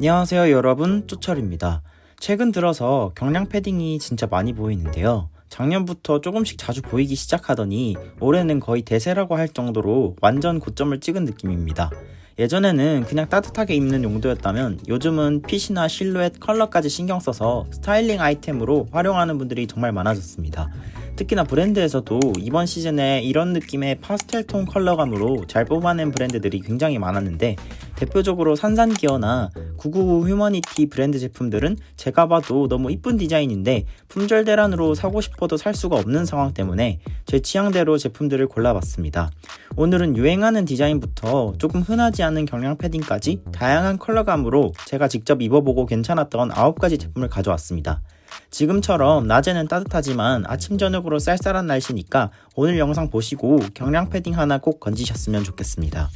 안녕하세요 여러분 쪼철입니다. 최근 들어서 경량 패딩이 진짜 많이 보이는데요. 작년부터 조금씩 자주 보이기 시작하더니 올해는 거의 대세라고 할 정도로 완전 고점을 찍은 느낌입니다. 예전에는 그냥 따뜻하게 입는 용도였다면 요즘은 핏이나 실루엣, 컬러까지 신경 써서 스타일링 아이템으로 활용하는 분들이 정말 많아졌습니다. 특히나 브랜드에서도 이번 시즌에 이런 느낌의 파스텔 톤 컬러감으로 잘 뽑아낸 브랜드들이 굉장히 많았는데 대표적으로 산산기어나 999 휴머니티 브랜드 제품들은 제가 봐도 너무 이쁜 디자인인데 품절 대란으로 사고 싶어도 살 수가 없는 상황 때문에 제 취향대로 제품들을 골라봤습니다. 오늘은 유행하는 디자인부터 조금 흔하지 않은 경량 패딩까지 다양한 컬러감으로 제가 직접 입어보고 괜찮았던 9가지 제품을 가져왔습니다. 지금처럼 낮에는 따뜻하지만 아침 저녁으로 쌀쌀한 날씨니까 오늘 영상 보시고 경량 패딩 하나 꼭 건지셨으면 좋겠습니다.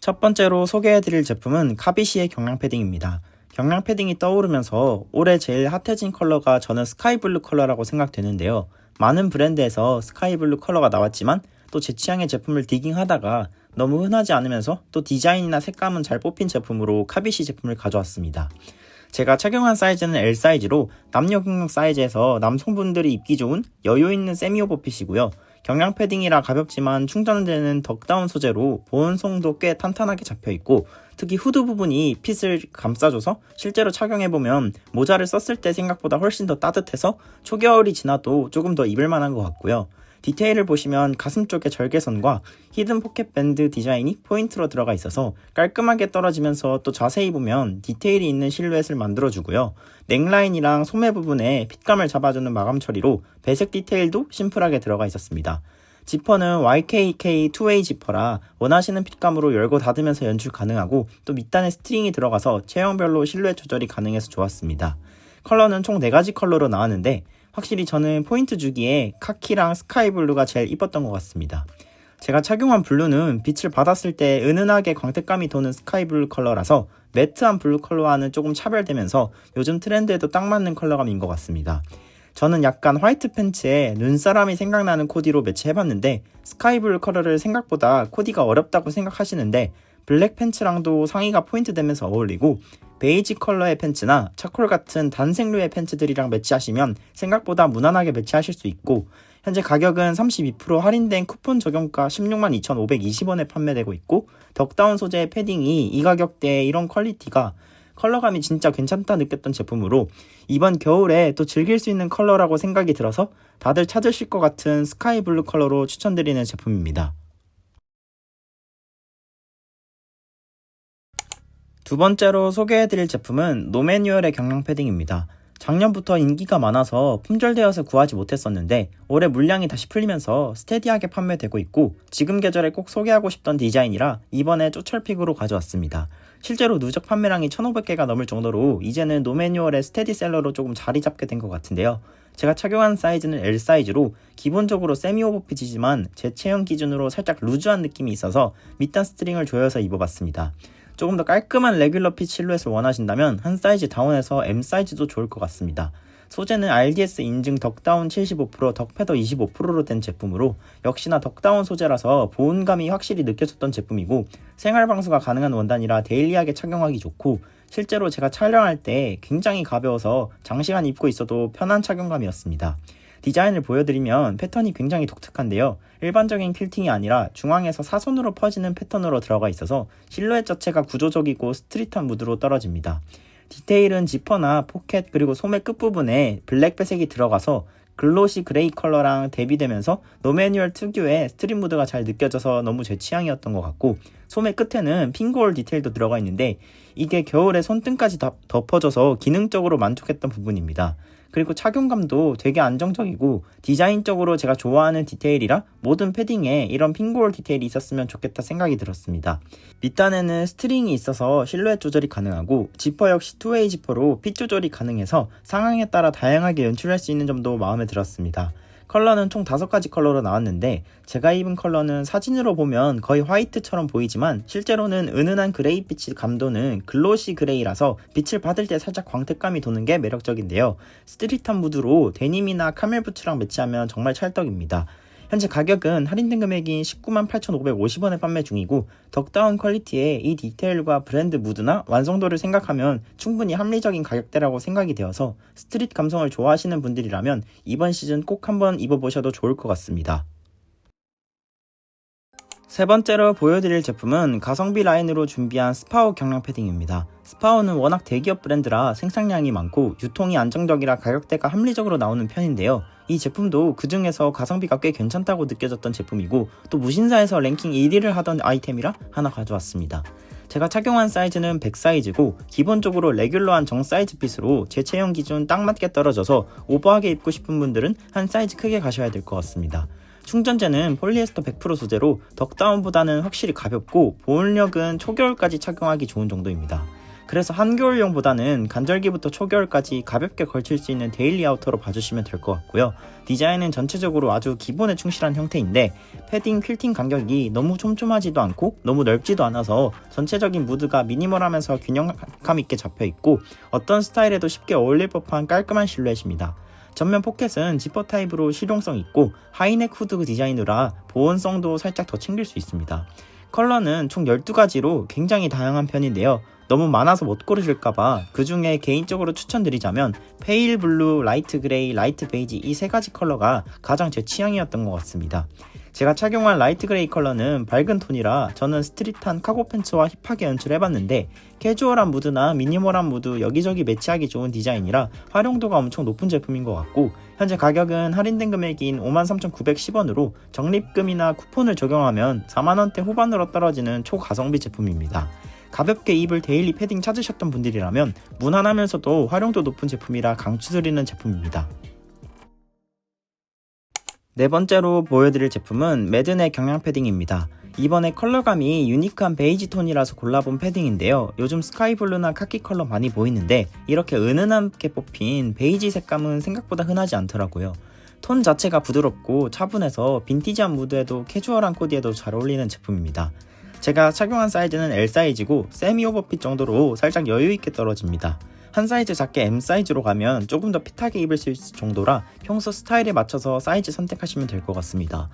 첫 번째로 소개해드릴 제품은 카비시의 경량 패딩입니다. 경량 패딩이 떠오르면서 올해 제일 핫해진 컬러가 저는 스카이블루 컬러라고 생각되는데요. 많은 브랜드에서 스카이블루 컬러가 나왔지만 또 제 취향의 제품을 디깅하다가 너무 흔하지 않으면서 또 디자인이나 색감은 잘 뽑힌 제품으로 카비시 제품을 가져왔습니다. 제가 착용한 사이즈는 L 사이즈로 남녀 공용 사이즈에서 남성분들이 입기 좋은 여유 있는 세미 오버핏이고요. 경량 패딩이라 가볍지만 충전되는 덕다운 소재로 보온성도 꽤 탄탄하게 잡혀 있고 특히 후드 부분이 핏을 감싸줘서 실제로 착용해보면 모자를 썼을 때 생각보다 훨씬 더 따뜻해서 초겨울이 지나도 조금 더 입을 만한 것 같고요. 디테일을 보시면 가슴 쪽에 절개선과 히든 포켓 밴드 디자인이 포인트로 들어가 있어서 깔끔하게 떨어지면서 또 자세히 보면 디테일이 있는 실루엣을 만들어주고요. 넥라인이랑 소매 부분에 핏감을 잡아주는 마감 처리로 배색 디테일도 심플하게 들어가 있었습니다. 지퍼는 YKK 2way 지퍼라 원하시는 핏감으로 열고 닫으면서 연출 가능하고 또 밑단에 스트링이 들어가서 체형별로 실루엣 조절이 가능해서 좋았습니다. 컬러는 총 4가지 컬러로 나왔는데 확실히 저는 포인트 주기에 카키랑 스카이 블루가 제일 이뻤던 것 같습니다. 제가 착용한 블루는 빛을 받았을 때 은은하게 광택감이 도는 스카이 블루 컬러라서 매트한 블루 컬러와는 조금 차별되면서 요즘 트렌드에도 딱 맞는 컬러감인 것 같습니다. 저는 약간 화이트 팬츠에 눈사람이 생각나는 코디로 매치해봤는데 스카이 블루 컬러를 생각보다 코디가 어렵다고 생각하시는데 블랙 팬츠랑도 상의가 포인트 되면서 어울리고 베이지 컬러의 팬츠나 차콜 같은 단색류의 팬츠들이랑 매치하시면 생각보다 무난하게 매치하실 수 있고 현재 가격은 32% 할인된 쿠폰 적용가 16만 2,520원에 판매되고 있고 덕다운 소재의 패딩이 이 가격대에 이런 퀄리티가 컬러감이 진짜 괜찮다 느꼈던 제품으로 이번 겨울에 또 즐길 수 있는 컬러라고 생각이 들어서 다들 찾으실 것 같은 스카이 블루 컬러로 추천드리는 제품입니다. 두 번째로 소개해드릴 제품은 노매뉴얼의 경량 패딩입니다. 작년부터 인기가 많아서 품절되어서 구하지 못했었는데 올해 물량이 다시 풀리면서 스테디하게 판매되고 있고 지금 계절에 꼭 소개하고 싶던 디자인이라 이번에 쪼철픽으로 가져왔습니다. 실제로 누적 판매량이 1500개가 넘을 정도로 이제는 노매뉴얼의 스테디셀러로 조금 자리 잡게 된 것 같은데요. 제가 착용한 사이즈는 L 사이즈로 기본적으로 세미 오버핏이지만 제 체형 기준으로 살짝 루즈한 느낌이 있어서 밑단 스트링을 조여서 입어봤습니다. 조금 더 깔끔한 레귤러 핏 실루엣을 원하신다면 한 사이즈 다운해서 M 사이즈도 좋을 것 같습니다. 소재는 RDS 인증 덕다운 75%, 덕패더 25%로 된 제품으로 역시나 덕다운 소재라서 보온감이 확실히 느껴졌던 제품이고 생활 방수가 가능한 원단이라 데일리하게 착용하기 좋고 실제로 제가 촬영할 때 굉장히 가벼워서 장시간 입고 있어도 편한 착용감이었습니다. 디자인을 보여드리면 패턴이 굉장히 독특한데요. 일반적인 퀼팅이 아니라 중앙에서 사선으로 퍼지는 패턴으로 들어가 있어서 실루엣 자체가 구조적이고 스트릿한 무드로 떨어집니다. 디테일은 지퍼나 포켓 그리고 소매 끝부분에 블랙 배색이 들어가서 글로시 그레이 컬러랑 대비되면서 노매뉴얼 특유의 스트릿 무드가 잘 느껴져서 너무 제 취향이었던 것 같고 소매 끝에는 핑크홀 디테일도 들어가 있는데 이게 겨울에 손등까지 덮어져서 기능적으로 만족했던 부분입니다. 그리고 착용감도 되게 안정적이고 디자인적으로 제가 좋아하는 디테일이라 모든 패딩에 이런 핑크홀 디테일이 있었으면 좋겠다 생각이 들었습니다. 밑단에는 스트링이 있어서 실루엣 조절이 가능하고 지퍼 역시 투웨이 지퍼로 핏 조절이 가능해서 상황에 따라 다양하게 연출할 수 있는 점도 마음에 들었습니다. 컬러는 총 5가지 컬러로 나왔는데 제가 입은 컬러는 사진으로 보면 거의 화이트처럼 보이지만 실제로는 은은한 그레이 빛이 감도는 글로시 그레이라서 빛을 받을 때 살짝 광택감이 도는 게 매력적인데요. 스트릿한 무드로 데님이나 카멜 부츠랑 매치하면 정말 찰떡입니다. 현재 가격은 할인된 금액인 198,550원에 판매 중이고 덕다운 퀄리티의 이 디테일과 브랜드 무드나 완성도를 생각하면 충분히 합리적인 가격대라고 생각이 되어서 스트릿 감성을 좋아하시는 분들이라면 이번 시즌 꼭 한번 입어보셔도 좋을 것 같습니다. 세 번째로 보여드릴 제품은 가성비 라인으로 준비한 스파오 경량 패딩입니다. 스파오는 워낙 대기업 브랜드라 생산량이 많고 유통이 안정적이라 가격대가 합리적으로 나오는 편인데요. 이 제품도 그 중에서 가성비가 꽤 괜찮다고 느껴졌던 제품이고 또 무신사에서 랭킹 1위를 하던 아이템이라 하나 가져왔습니다. 제가 착용한 사이즈는 100 사이즈고 기본적으로 레귤러한 정 사이즈 핏으로 제 체형 기준 딱 맞게 떨어져서 오버하게 입고 싶은 분들은 한 사이즈 크게 가셔야 될 것 같습니다. 충전재는 폴리에스터 100% 소재로 덕다운보다는 확실히 가볍고 보온력은 초겨울까지 착용하기 좋은 정도입니다. 그래서 한겨울용보다는 간절기부터 초겨울까지 가볍게 걸칠 수 있는 데일리 아우터로 봐주시면 될 것 같고요. 디자인은 전체적으로 아주 기본에 충실한 형태인데 패딩 퀼팅 간격이 너무 촘촘하지도 않고 너무 넓지도 않아서 전체적인 무드가 미니멀하면서 균형감 있게 잡혀 있고 어떤 스타일에도 쉽게 어울릴 법한 깔끔한 실루엣입니다. 전면 포켓은 지퍼 타입으로 실용성 있고 하이넥 후드 디자인이라 보온성도 살짝 더 챙길 수 있습니다. 컬러는 총 12가지로 굉장히 다양한 편인데요. 너무 많아서 못 고르실까봐 그 중에 개인적으로 추천드리자면 페일 블루, 라이트 그레이, 라이트 베이지 이 세 가지 컬러가 가장 제 취향이었던 것 같습니다. 제가 착용한 라이트 그레이 컬러는 밝은 톤이라 저는 스트릿한 카고 팬츠와 힙하게 연출해봤는데 캐주얼한 무드나 미니멀한 무드 여기저기 매치하기 좋은 디자인이라 활용도가 엄청 높은 제품인 것 같고 현재 가격은 할인된 금액인 53,910원으로 적립금이나 쿠폰을 적용하면 4만원대 후반으로 떨어지는 초가성비 제품입니다. 가볍게 입을 데일리 패딩 찾으셨던 분들이라면 무난하면서도 활용도 높은 제품이라 강추드리는 제품입니다. 네 번째로 보여드릴 제품은 매든의 경량 패딩입니다. 이번에 컬러감이 유니크한 베이지 톤이라서 골라본 패딩인데요. 요즘 스카이블루나 카키 컬러 많이 보이는데 이렇게 은은하게 뽑힌 베이지 색감은 생각보다 흔하지 않더라고요. 톤 자체가 부드럽고 차분해서 빈티지한 무드에도 캐주얼한 코디에도 잘 어울리는 제품입니다. 제가 착용한 사이즈는 L 사이즈고 세미 오버핏 정도로 살짝 여유있게 떨어집니다. 한 사이즈 작게 M 사이즈로 가면 조금 더 핏하게 입을 수 있을 정도라 평소 스타일에 맞춰서 사이즈 선택하시면 될 것 같습니다.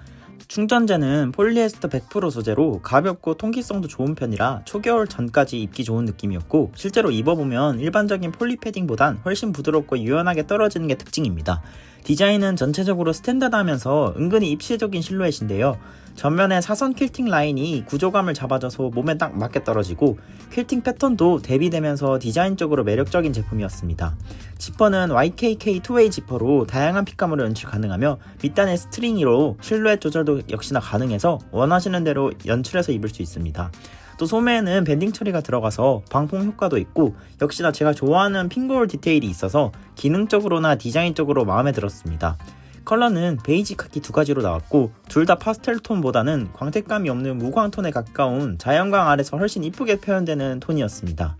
충전재는 폴리에스터 100% 소재로 가볍고 통기성도 좋은 편이라 초겨울 전까지 입기 좋은 느낌이었고 실제로 입어보면 일반적인 폴리 패딩보단 훨씬 부드럽고 유연하게 떨어지는 게 특징입니다. 디자인은 전체적으로 스탠다드하면서 은근히 입시적인 실루엣인데요. 전면에 사선 퀼팅 라인이 구조감을 잡아줘서 몸에 딱 맞게 떨어지고 퀼팅 패턴도 대비되면서 디자인적으로 매력적인 제품이었습니다. 지퍼는 YKK 투웨이 지퍼로 다양한 핏감으로 연출 가능하며 밑단에 스트링이로 실루엣 조절도 역시나 가능해서 원하시는 대로 연출해서 입을 수 있습니다. 또 소매에는 밴딩 처리가 들어가서 방풍 효과도 있고 역시나 제가 좋아하는 핑거홀 디테일이 있어서 기능적으로나 디자인적으로 마음에 들었습니다. 컬러는 베이지 카키 두 가지로 나왔고 둘 다 파스텔 톤보다는 광택감이 없는 무광 톤에 가까운 자연광 아래서 훨씬 이쁘게 표현되는 톤이었습니다.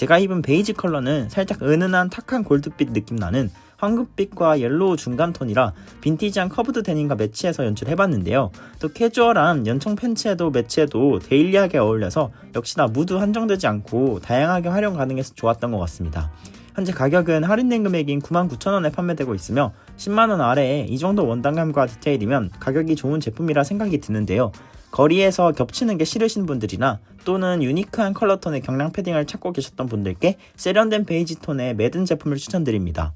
제가 입은 베이지 컬러는 살짝 은은한 탁한 골드빛 느낌 나는 황금빛과 옐로우 중간 톤이라 빈티지한 커브드 데님과 매치해서 연출해봤는데요. 또 캐주얼한 연청 팬츠에도 매치해도 데일리하게 어울려서 역시나 무드 한정되지 않고 다양하게 활용 가능해서 좋았던 것 같습니다. 현재 가격은 할인된 금액인 99,000원에 판매되고 있으며 10만원 아래에 이 정도 원단감과 디테일이면 가격이 좋은 제품이라 생각이 드는데요. 거리에서 겹치는 게 싫으신 분들이나 또는 유니크한 컬러 톤의 경량 패딩을 찾고 계셨던 분들께 세련된 베이지 톤의 매든 제품을 추천드립니다.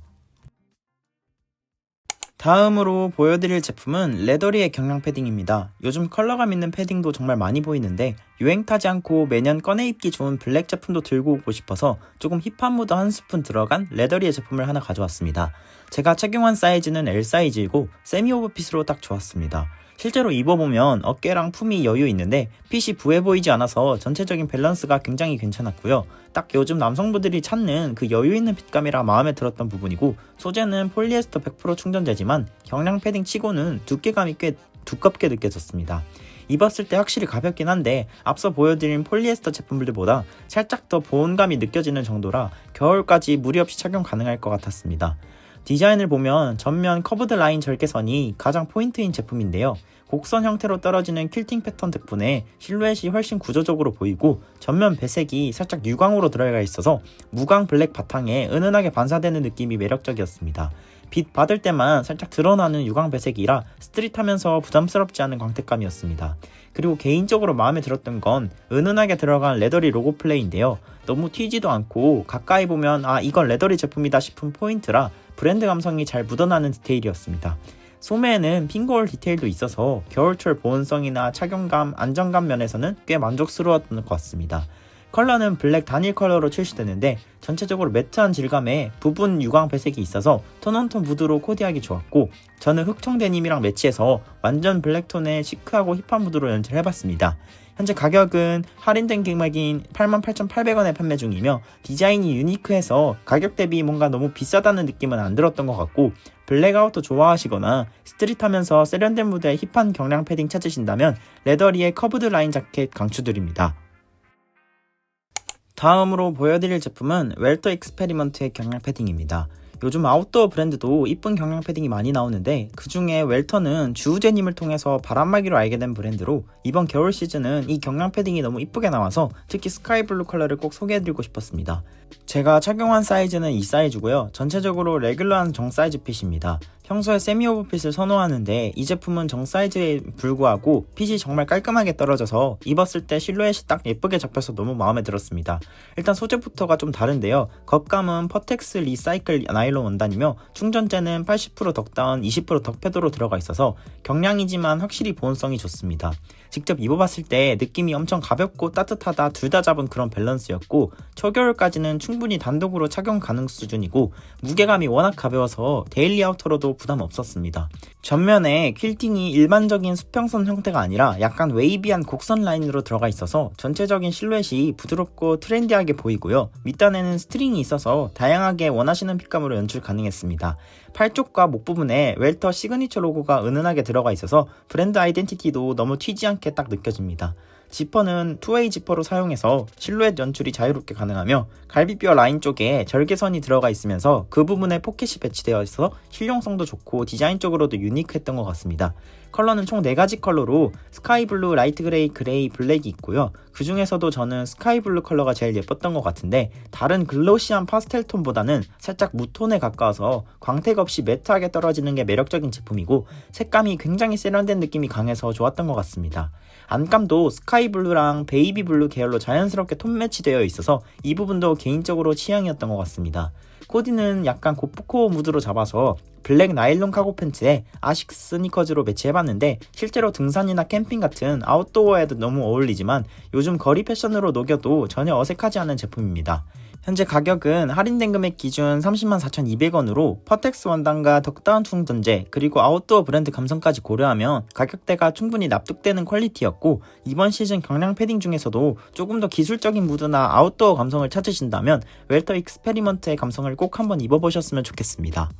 다음으로 보여드릴 제품은 레더리의 경량 패딩입니다. 요즘 컬러감 있는 패딩도 정말 많이 보이는데 유행 타지 않고 매년 꺼내 입기 좋은 블랙 제품도 들고 오고 싶어서 조금 힙한 무드 한 스푼 들어간 레더리의 제품을 하나 가져왔습니다. 제가 착용한 사이즈는 L 사이즈이고 세미 오버핏으로 딱 좋았습니다. 실제로 입어보면 어깨랑 품이 여유 있는데 핏이 부해 보이지 않아서 전체적인 밸런스가 굉장히 괜찮았고요. 딱 요즘 남성분들이 찾는 그 여유 있는 핏감이라 마음에 들었던 부분이고 소재는 폴리에스터 100% 충전재지만 경량 패딩 치고는 두께감이 꽤 두껍게 느껴졌습니다. 입었을 때 확실히 가볍긴 한데 앞서 보여드린 폴리에스터 제품들보다 살짝 더 보온감이 느껴지는 정도라 겨울까지 무리 없이 착용 가능할 것 같았습니다. 디자인을 보면 전면 커브드 라인 절개선이 가장 포인트인 제품인데요. 곡선 형태로 떨어지는 퀼팅 패턴 덕분에 실루엣이 훨씬 구조적으로 보이고 전면 배색이 살짝 유광으로 들어가 있어서 무광 블랙 바탕에 은은하게 반사되는 느낌이 매력적이었습니다. 빛 받을 때만 살짝 드러나는 유광 배색이라 스트릿하면서 부담스럽지 않은 광택감이었습니다. 그리고 개인적으로 마음에 들었던 건 은은하게 들어간 레더리 로고 플레이인데요. 너무 튀지도 않고 가까이 보면 아 이건 레더리 제품이다 싶은 포인트라 브랜드 감성이 잘 묻어나는 디테일이었습니다. 소매에는 핑거홀 디테일도 있어서 겨울철 보온성이나 착용감, 안정감 면에서는 꽤 만족스러웠던 것 같습니다. 컬러는 블랙 단일 컬러로 출시되는데 전체적으로 매트한 질감에 부분 유광 배색이 있어서 톤온톤 무드로 코디하기 좋았고 저는 흑청 데님이랑 매치해서 완전 블랙톤의 시크하고 힙한 무드로 연출해봤습니다. 현재 가격은 할인된 금액인 88,800원에 판매 중이며 디자인이 유니크해서 가격 대비 뭔가 너무 비싸다는 느낌은 안 들었던 것 같고 블랙아웃도 좋아하시거나 스트릿하면서 세련된 무드의 힙한 경량 패딩 찾으신다면 레더리의 커브드 라인 자켓 강추드립니다. 다음으로 보여드릴 제품은 웰터 익스페리먼트의 경량 패딩입니다. 요즘 아웃도어 브랜드도 이쁜 경량 패딩이 많이 나오는데 그 중에 웰터는 주우재님을 통해서 바람막이로 알게 된 브랜드로 이번 겨울 시즌은 이 경량 패딩이 너무 이쁘게 나와서 특히 스카이블루 컬러를 꼭 소개해드리고 싶었습니다. 제가 착용한 사이즈는 이 사이즈고요. 전체적으로 레귤러한 정 사이즈 핏입니다. 평소에 세미 오버핏을 선호하는데 이 제품은 정 사이즈에 불구하고 핏이 정말 깔끔하게 떨어져서 입었을 때 실루엣이 딱 예쁘게 잡혀서 너무 마음에 들었습니다. 일단 소재부터가 좀 다른데요. 겉감은 퍼텍스 리사이클 나일론 원단이며 충전재는 80% 덕다운 20% 덕패드로 들어가 있어서 경량이지만 확실히 보온성이 좋습니다. 직접 입어봤을 때 느낌이 엄청 가볍고 따뜻하다 둘 다 잡은 그런 밸런스였고 초겨울까지는 충분히 단독으로 착용 가능 수준이고 무게감이 워낙 가벼워서 데일리 아우터로도 부담 없었습니다. 전면에 퀼팅이 일반적인 수평선 형태가 아니라 약간 웨이비한 곡선 라인으로 들어가 있어서 전체적인 실루엣이 부드럽고 트렌디하게 보이고요. 밑단에는 스트링이 있어서 다양하게 원하시는 핏감으로 연출 가능했습니다. 팔 쪽과 목 부분에 웰터 시그니처 로고가 은은하게 들어가 있어서 브랜드 아이덴티티도 너무 튀지 않게 딱 느껴집니다. 지퍼는 투웨이 지퍼로 사용해서 실루엣 연출이 자유롭게 가능하며 갈비뼈 라인 쪽에 절개선이 들어가 있으면서 그 부분에 포켓이 배치되어 있어 실용성도 좋고 디자인적으로도 유니크했던 것 같습니다. 컬러는 총 4가지 컬러로 스카이 블루, 라이트 그레이, 그레이, 블랙이 있고요. 그 중에서도 저는 스카이 블루 컬러가 제일 예뻤던 것 같은데 다른 글로시한 파스텔 톤보다는 살짝 무톤에 가까워서 광택 없이 매트하게 떨어지는 게 매력적인 제품이고 색감이 굉장히 세련된 느낌이 강해서 좋았던 것 같습니다. 안감도 스카이 블루랑 베이비 블루 계열로 자연스럽게 톤 매치되어 있어서 이 부분도 개인적으로 취향이었던 것 같습니다. 코디는 약간 고프코어 무드로 잡아서 블랙 나일론 카고 팬츠에 아식스 스니커즈로 매치해봤는데 실제로 등산이나 캠핑 같은 아웃도어에도 너무 어울리지만 요즘 거리 패션으로 녹여도 전혀 어색하지 않은 제품입니다. 현재 가격은 할인된 금액 기준 304,200원으로 퍼텍스 원단과 덕다운 충전재 그리고 아웃도어 브랜드 감성까지 고려하면 가격대가 충분히 납득되는 퀄리티였고 이번 시즌 경량 패딩 중에서도 조금 더 기술적인 무드나 아웃도어 감성을 찾으신다면 웰터 익스페리먼트의 감성을 꼭 한번 입어보셨으면 좋겠습니다.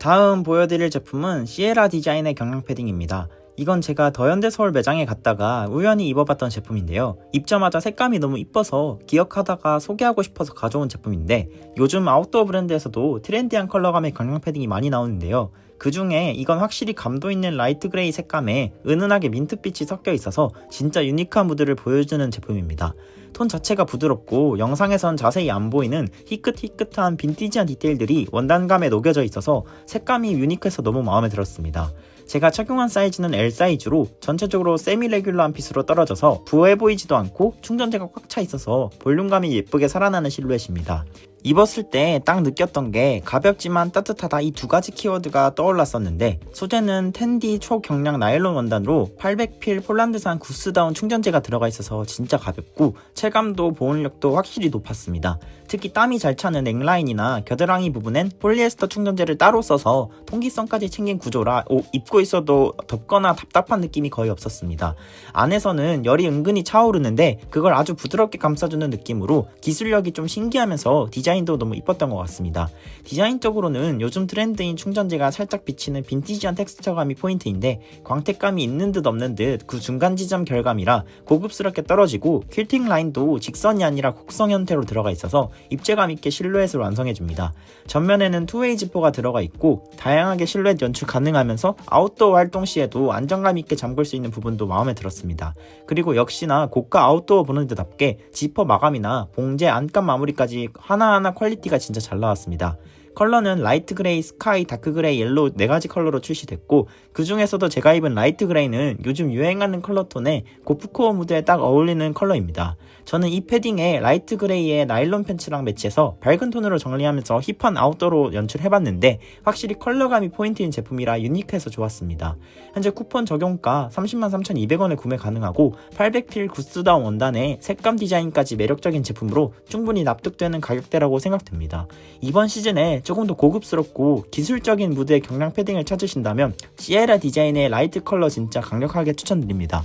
다음 보여드릴 제품은 시에라 디자인의 경량 패딩입니다. 이건 제가 더현대 서울 매장에 갔다가 우연히 입어봤던 제품인데요. 입자마자 색감이 너무 이뻐서 기억하다가 소개하고 싶어서 가져온 제품인데 요즘 아웃도어 브랜드에서도 트렌디한 컬러감의 경량 패딩이 많이 나오는데요. 그 중에 이건 확실히 감도 있는 라이트 그레이 색감에 은은하게 민트빛이 섞여 있어서 진짜 유니크한 무드를 보여주는 제품입니다. 톤 자체가 부드럽고 영상에선 자세히 안 보이는 희끗희끗한 빈티지한 디테일들이 원단감에 녹여져 있어서 색감이 유니크해서 너무 마음에 들었습니다. 제가 착용한 사이즈는 L 사이즈로 전체적으로 세미 레귤러한 핏으로 떨어져서 부해 보이지도 않고 충전재가 꽉 차 있어서 볼륨감이 예쁘게 살아나는 실루엣입니다. 입었을 때 딱 느꼈던 게 가볍지만 따뜻하다 이 두 가지 키워드가 떠올랐었는데 소재는 텐디 초경량 나일론 원단으로 800필 폴란드산 구스다운 충전재가 들어가 있어서 진짜 가볍고 체감도 보온력도 확실히 높았습니다. 특히 땀이 잘 차는 넥라인이나 겨드랑이 부분엔 폴리에스터 충전재를 따로 써서 통기성까지 챙긴 구조라 오, 입고 있어도 덥거나 답답한 느낌이 거의 없었습니다. 안에서는 열이 은근히 차오르는데 그걸 아주 부드럽게 감싸주는 느낌으로 기술력이 좀 신기하면서 디자인도 너무 이뻤던 것 같습니다. 디자인적으로는 요즘 트렌드인 충전재가 살짝 비치는 빈티지한 텍스처감이 포인트인데 광택감이 있는 듯 없는 듯 그 중간 지점 결감이라 고급스럽게 떨어지고 퀼팅 라인도 직선이 아니라 곡성 형태로 들어가 있어서 입체감 있게 실루엣을 완성해줍니다. 전면에는 투웨이 지퍼가 들어가 있고 다양하게 실루엣 연출 가능하면서 아웃도어 활동 시에도 안정감 있게 잠글 수 있는 부분도 마음에 들었습니다. 그리고 역시나 고가 아웃도어 브랜드답게 지퍼 마감이나 봉제 안감 마무리까지 하나하나 퀄리티가 진짜 잘 나왔습니다. 컬러는 라이트 그레이, 스카이, 다크 그레이, 옐로우 네 가지 컬러로 출시됐고 그 중에서도 제가 입은 라이트 그레이는 요즘 유행하는 컬러 톤의 고프코어 무드에 딱 어울리는 컬러입니다. 저는 이 패딩에 라이트 그레이의 나일론 팬츠랑 매치해서 밝은 톤으로 정리하면서 힙한 아웃도어로 연출해봤는데 확실히 컬러감이 포인트인 제품이라 유니크해서 좋았습니다. 현재 쿠폰 적용가 303,200원에 구매 가능하고 800필 구스다운 원단에 색감 디자인까지 매력적인 제품으로 충분히 납득되는 가격대라고 생각됩니다. 이번 시즌에 조금 더 고급스럽고 기술적인 무드의 경량 패딩을 찾으신다면 시에라 디자인의 라이트 컬러 진짜 강력하게 추천드립니다.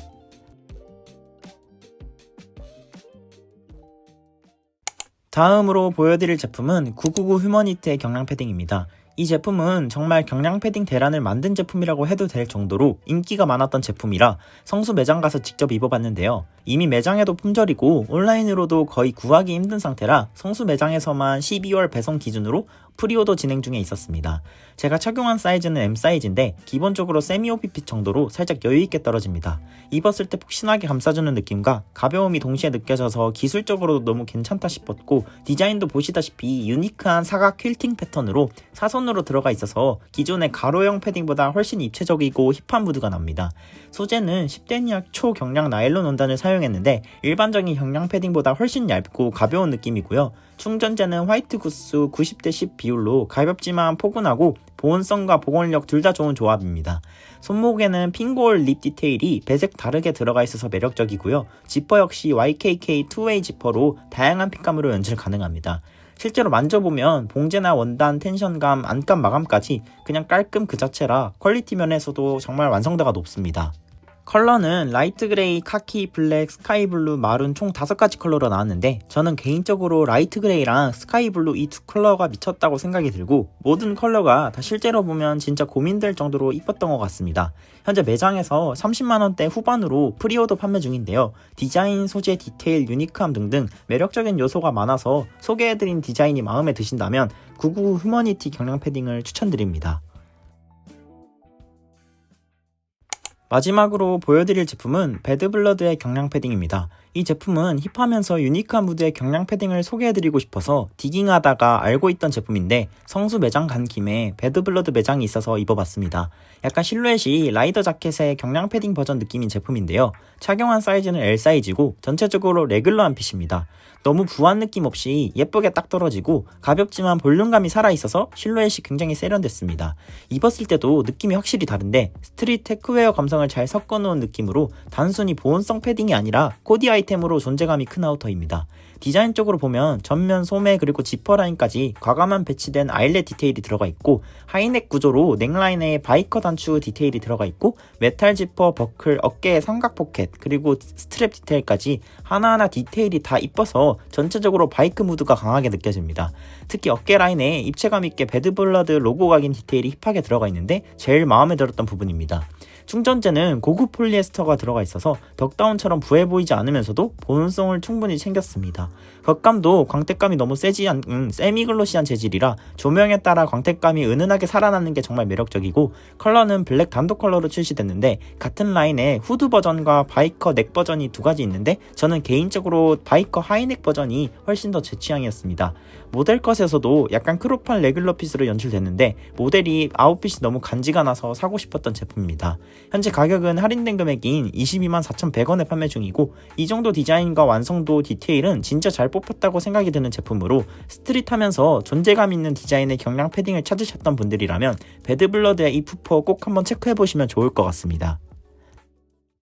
다음으로 보여드릴 제품은 999 휴머니트의 경량 패딩입니다. 이 제품은 정말 경량 패딩 대란을 만든 제품이라고 해도 될 정도로 인기가 많았던 제품이라 성수 매장 가서 직접 입어봤는데요. 이미 매장에도 품절이고 온라인으로도 거의 구하기 힘든 상태라 성수 매장에서만 12월 배송 기준으로 프리오더 진행 중에 있었습니다. 제가 착용한 사이즈는 M 사이즈인데 기본적으로 세미 오피핏 정도로 살짝 여유있게 떨어집니다. 입었을 때 푹신하게 감싸주는 느낌과 가벼움이 동시에 느껴져서 기술적으로도 너무 괜찮다 싶었고 디자인도 보시다시피 유니크한 사각 퀼팅 패턴으로 사선으로 들어가 있어서 기존의 가로형 패딩보다 훨씬 입체적이고 힙한 무드가 납니다. 소재는 10데니악 초경량 나일론 원단을 사용했는데 일반적인 경량 패딩보다 훨씬 얇고 가벼운 느낌이고요. 충전재는 화이트 구스 90대 10 비율로 가볍지만 포근하고 보온성과 보건력 둘 다 좋은 조합입니다. 손목에는 핑골 립 디테일이 배색 다르게 들어가 있어서 매력적이고요. 지퍼 역시 YKK 투웨이 지퍼로 다양한 핏감으로 연출 가능합니다. 실제로 만져보면 봉제나 원단, 텐션감, 안감 마감까지 그냥 깔끔 그 자체라 퀄리티 면에서도 정말 완성도가 높습니다. 컬러는 라이트 그레이, 카키, 블랙, 스카이 블루, 마룬 총 5가지 컬러로 나왔는데 저는 개인적으로 라이트 그레이랑 스카이 블루 이 두 컬러가 미쳤다고 생각이 들고 모든 컬러가 다 실제로 보면 진짜 고민될 정도로 이뻤던 것 같습니다. 현재 매장에서 30만원대 후반으로 프리오더 판매 중인데요. 디자인, 소재, 디테일, 유니크함 등등 매력적인 요소가 많아서 소개해드린 디자인이 마음에 드신다면 99 휴머니티 경량 패딩을 추천드립니다. 마지막으로 보여드릴 제품은 배드블러드의 경량 패딩입니다. 이 제품은 힙하면서 유니크한 무드의 경량 패딩을 소개해드리고 싶어서 디깅하다가 알고 있던 제품인데 성수 매장 간 김에 배드블러드 매장이 있어서 입어봤습니다. 약간 실루엣이 라이더 자켓의 경량 패딩 버전 느낌인 제품인데요. 착용한 사이즈는 L 사이즈고 전체적으로 레귤러한 핏입니다. 너무 부한 느낌 없이 예쁘게 딱 떨어지고 가볍지만 볼륨감이 살아있어서 실루엣이 굉장히 세련됐습니다. 입었을 때도 느낌이 확실히 다른데 스트릿 테크웨어 감성을 잘 섞어놓은 느낌으로 단순히 보온성 패딩이 아니라 코디 아이템으로 존재감이 큰 아우터입니다. 디자인적으로 보면 전면 소매 그리고 지퍼 라인까지 과감한 배치된 아일렛 디테일이 들어가 있고 하이넥 구조로 넥라인에 바이커 단추 디테일이 들어가 있고 메탈 지퍼, 버클, 어깨에 삼각 포켓 그리고 스트랩 디테일까지 하나하나 디테일이 다 이뻐서 전체적으로 바이크 무드가 강하게 느껴집니다. 특히 어깨 라인에 입체감 있게 배드블러드 로고 각인 디테일이 힙하게 들어가 있는데 제일 마음에 들었던 부분입니다. 충전재는 고급 폴리에스터가 들어가 있어서 덕다운처럼 부해 보이지 않으면서도 보온성을 충분히 챙겼습니다. 겉감도 광택감이 너무 세지 않은 세미글로시한 재질이라 조명에 따라 광택감이 은은하게 살아나는 게 정말 매력적이고 컬러는 블랙 단독 컬러로 출시됐는데 같은 라인에 후드 버전과 바이커 넥 버전이 두 가지 있는데 저는 개인적으로 바이커 하이넥 버전이 훨씬 더 제 취향이었습니다. 모델 컷에서도 약간 크롭한 레귤러 핏으로 연출됐는데 모델이 아웃핏이 너무 간지가 나서 사고 싶었던 제품입니다. 현재 가격은 할인된 금액인 22만 4,100원에 판매 중이고 이 정도 디자인과 완성도 디테일은 진짜 잘 뽑혔다고 생각이 드는 제품으로 스트릿하면서 존재감 있는 디자인의 경량 패딩을 찾으셨던 분들이라면 배드블러드의 이 푸퍼 꼭 한번 체크해 보시면 좋을 것 같습니다.